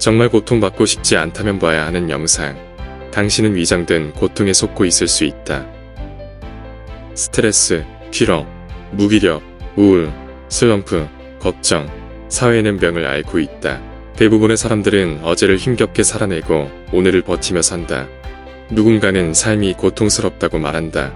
정말 고통받고 싶지 않다면 봐야 하는 영상. 당신은 위장된 고통에 속고 있을 수 있다. 스트레스, 피로, 무기력, 우울, 슬럼프, 걱정, 사회는 병을 앓고 있다. 대부분의 사람들은 어제를 힘겹게 살아내고 오늘을 버티며 산다. 누군가는 삶이 고통스럽다고 말한다.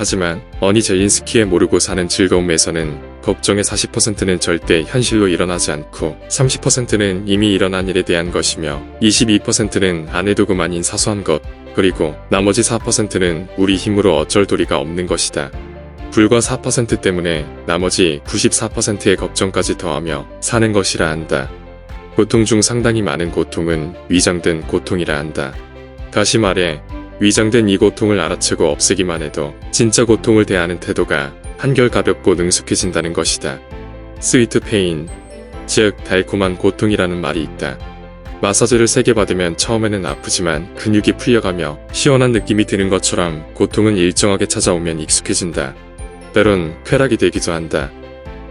하지만 어니 제인스키의 모르고 사는 즐거움에서는 걱정의 40%는 절대 현실로 일어나지 않고 30%는 이미 일어난 일에 대한 것이며 22%는 안 해도 그만인 사소한 것 그리고 나머지 4%는 우리 힘으로 어쩔 도리가 없는 것이다. 불과 4% 때문에 나머지 94%의 걱정까지 더하며 사는 것이라 한다. 고통 중 상당히 많은 고통은 위장된 고통이라 한다. 다시 말해 위장된 이 고통을 알아채고 없애기만 해도 진짜 고통을 대하는 태도가 한결 가볍고 능숙해진다는 것이다. 스위트 페인, 즉 달콤한 고통이라는 말이 있다. 마사지를 세게 받으면 처음에는 아프지만 근육이 풀려가며 시원한 느낌이 드는 것처럼 고통은 일정하게 찾아오면 익숙해진다. 때론 쾌락이 되기도 한다.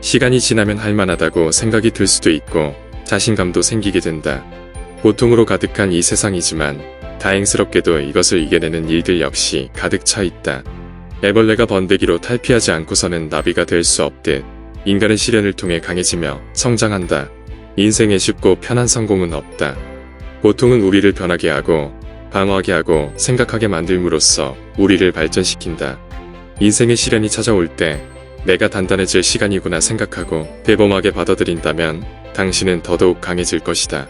시간이 지나면 할만하다고 생각이 들 수도 있고 자신감도 생기게 된다. 고통으로 가득한 이 세상이지만 다행스럽게도 이것을 이겨내는 일들 역시 가득 차 있다. 애벌레가 번데기로 탈피하지 않고서는 나비가 될 수 없듯 인간은 시련을 통해 강해지며 성장한다. 인생에 쉽고 편한 성공은 없다. 고통은 우리를 변하게 하고 방어하게 하고 생각하게 만들므로써 우리를 발전시킨다. 인생의 시련이 찾아올 때 내가 단단해질 시간이구나 생각하고 대범하게 받아들인다면 당신은 더더욱 강해질 것이다.